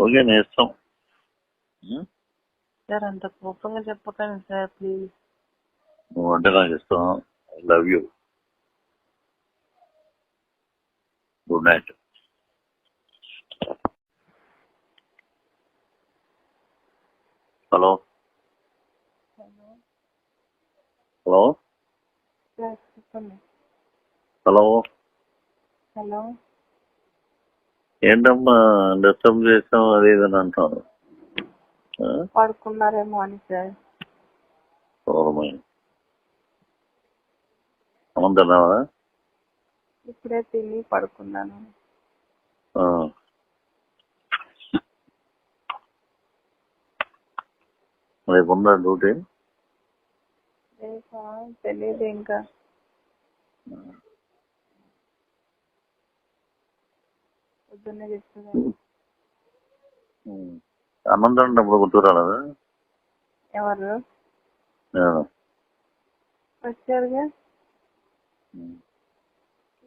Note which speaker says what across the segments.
Speaker 1: Okay నీ ఇష్టం ఉం?
Speaker 2: Sir అంత కోపంగా చెప్పకండి సార్ ప్లీజ్.
Speaker 1: నువ్వు అంటే నాకు ఇష్టం. I love you. Good night. Hello. Hello. Hello.
Speaker 2: Hello.
Speaker 1: ఏంటమ్మా డిస్టర్బ్ చేసాం అది ఇది అని అంటాను ఆ?
Speaker 2: పడుకున్నారేమో అని సార్.
Speaker 1: దూరమై అన్నం తిన్నావా?
Speaker 2: ఇప్పుడే తిని పడుకున్నాను.
Speaker 1: రేపు ఉందా డ్యూటీ?
Speaker 2: రేపా? తెలియదు ఇంకా. పొద్దున్నే చెప్తున్నాను
Speaker 1: ఉం. అన్నం తింటున్నప్పుడు గుర్తురాలేదా
Speaker 2: ఎవరు?
Speaker 1: నేను.
Speaker 2: వచ్చారుగా.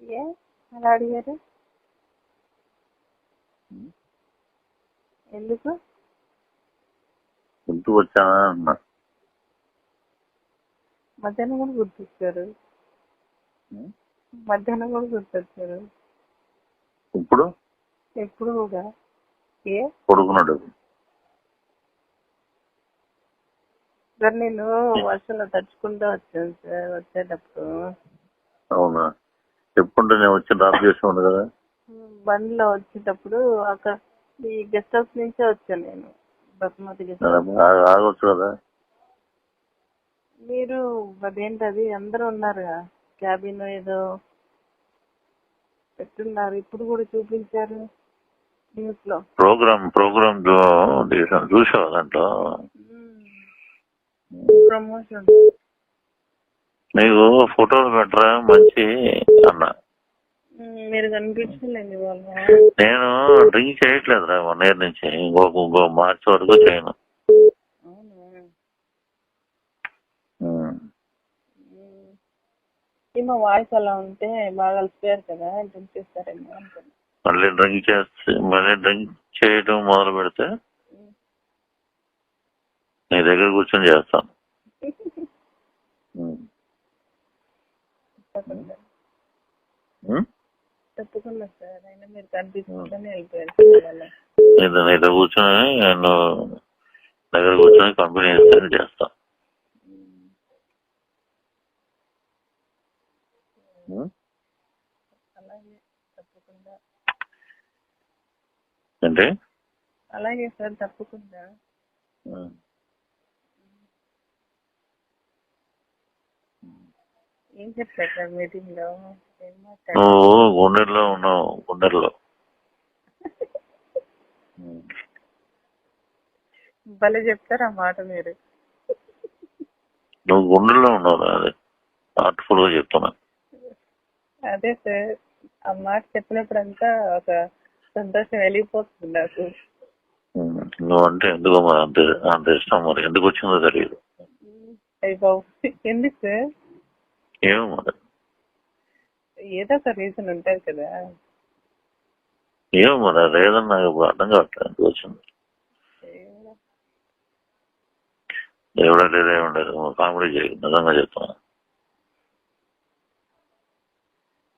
Speaker 2: ఏ? అలా అడిగారు? ఎందుకు?
Speaker 1: గుర్తుకు వచ్చానా అన్నా.
Speaker 2: మధ్యాహ్నం కూడా గుర్తొచ్చారు? మధ్యాహ్నం కూడా గుర్తొచ్చారు.
Speaker 1: ఇప్పుడు?
Speaker 2: ఎప్పుడు కూడా ఏ?
Speaker 1: పడుకున్నాడు
Speaker 2: సార్ నేను వర్షంలో తడుచుకుంటూ వచ్చాను సార్ వచ్చేటప్పుడు.
Speaker 1: అవునా? చెప్పుంటే నేను వచ్చి డ్రాప్ చేసేవాడు కదా.
Speaker 2: బండిలో వచ్చేటప్పుడు అక్కడ ఈ గెస్ట్ హౌస్ నుంచే వచ్చాను నేను. బస్మతి గెస్ట్
Speaker 1: ఆగొచ్చు కదా.
Speaker 2: మీరు అదేంటది? అందరూ ఉన్నారుగా క్యాబిన్ ఏదో పెట్టున్నారు. ఇప్పుడు కూడా చూపించారు.
Speaker 1: ప్రోగ్రామ్ ప్రోగ్రామ్ చూసావా దాంట్లో?
Speaker 2: ప్రమోషన్.
Speaker 1: నీకు ఫోటోలు పెట్టరా? మంచి అన్న.
Speaker 2: మీరు కనిపించలేదు వాళ్ళ
Speaker 1: నేను డ్రింక్ చేయట్లేదురా వన్ ఇయర్ నుంచి. ఇంకో ఇంకో మార్చి వరకు చేయను.
Speaker 2: వాయిస్ అలా ఉంటే బాగా అలసిపోయారు కదా డ్రింక్ చేస్తారేమో అనుకున్నా.
Speaker 1: మళ్ళీ డ్రింక్ చేస్తే మళ్ళీ డ్రింక్ చేయడం మొదలు పెడితే నీ దగ్గర కూర్చొని చేస్తాను. నీతో కూర్చొని నేను దగ్గర కూర్చొని కంపెనీ ఇస్తే చేస్తా ఉం?
Speaker 2: అలాగే తప్పకుండా
Speaker 1: ఏంటి
Speaker 2: అలాగే సార్ తప్పకుండా. ఏం చెప్పారు సార్ మీటింగ్లో
Speaker 1: నువ్వు గుండెల్లో ఉన్నావు గుండెల్లో.
Speaker 2: భలే చెప్తారు ఆ మాట మీరు.
Speaker 1: నువ్వు గుండెల్లో ఉన్నావు అది హార్ట్ఫుల్గా చెప్తున్నా.
Speaker 2: అదే సార్ ఆ మాట చెప్పినప్పుడంతా ఒక సంతోషం వెళ్ళిపోతుంది నాకు
Speaker 1: ఉం. నువ్వంటే ఎందుకో మరి అంత అంత ఇష్టం మరి? ఎందుకు వచ్చిందో తెలియదు.
Speaker 2: ఎందుకు సార్?
Speaker 1: ఏమో మరి.
Speaker 2: ఏదో ఒక రీజన్ ఉంటుంది కదా.
Speaker 1: ఏమో మరి లేదని నాకు ఇప్పుడు అర్థం కావట్లేదు ఎందుకు వచ్చింది. దేవుడా లేదా ఉండదు. కామెడీ చేయ నిజంగా చెప్తున్నా.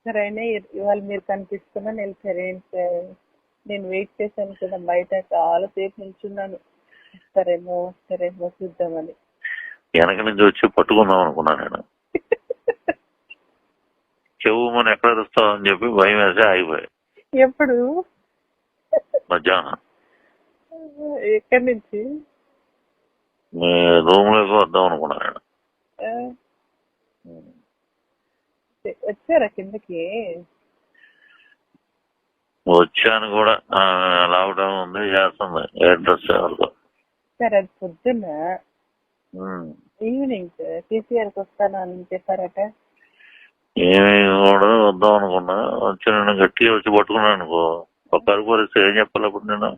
Speaker 2: సరే అయినా ఇవాళ మీరు కనిపిస్తున్నా నేను సరే సార్? నేను వెయిట్ చేశాను కదా బయట చాలా సేపు నిల్చున్నాను. వస్తారేమో వస్తారేమో చూద్దామని.
Speaker 1: వెనక నుంచి వచ్చి పట్టుకుందాం అనుకున్నా నేను. చెవు మనం ఎక్కడ వస్తావు అని చెప్పి భయం వేసి ఆగిపోయాయి
Speaker 2: ఎప్పుడు?
Speaker 1: మధ్యాహ్నం.
Speaker 2: ఎక్కడి నుంచి?
Speaker 1: మీ రూమ్లోకి వద్దాం అనుకున్నా నేను.
Speaker 2: వచ్చారా కిందకి?
Speaker 1: వచ్చాను కూడా. లాక్డౌన్ ఉంది చేస్తుంది. అడ్రస్ ఎవరికో
Speaker 2: సార్ అది పొద్దున్న. Evening sir. వస్తాను అని చెప్పారట.
Speaker 1: ఏమి కూడా వద్దాం అనుకున్నా. వచ్చి నేను గట్టిగా వచ్చి పట్టుకున్నాను అనుకో. ఒక పరిస్థితి ఏం చెప్పాలి అప్పుడు నేను?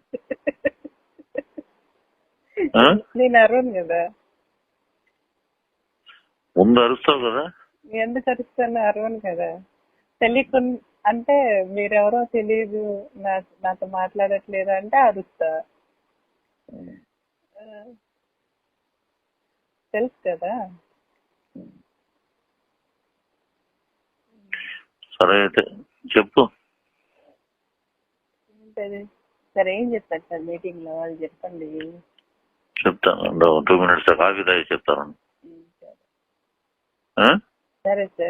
Speaker 2: నేను అరవను కదా.
Speaker 1: ముందు అరుస్తావు కదా?
Speaker 2: ఎందుకు అరుస్తాను? అరవను కదా. తెలియకుండా అంటే మీరెవరో తెలియదు నాతో మాట్లాడట్లేదు అంటే అరుస్తా. తెలుసు కదా.
Speaker 1: సరే అయితే చెప్పు.
Speaker 2: సరే ఏం చెప్తారు సార్ మీటింగ్లో వాళ్ళు చెప్పండి
Speaker 1: చెప్తాను టూ మినిట్స్ కాఫీ తాగి చెప్తాను.
Speaker 2: సరే. సరే.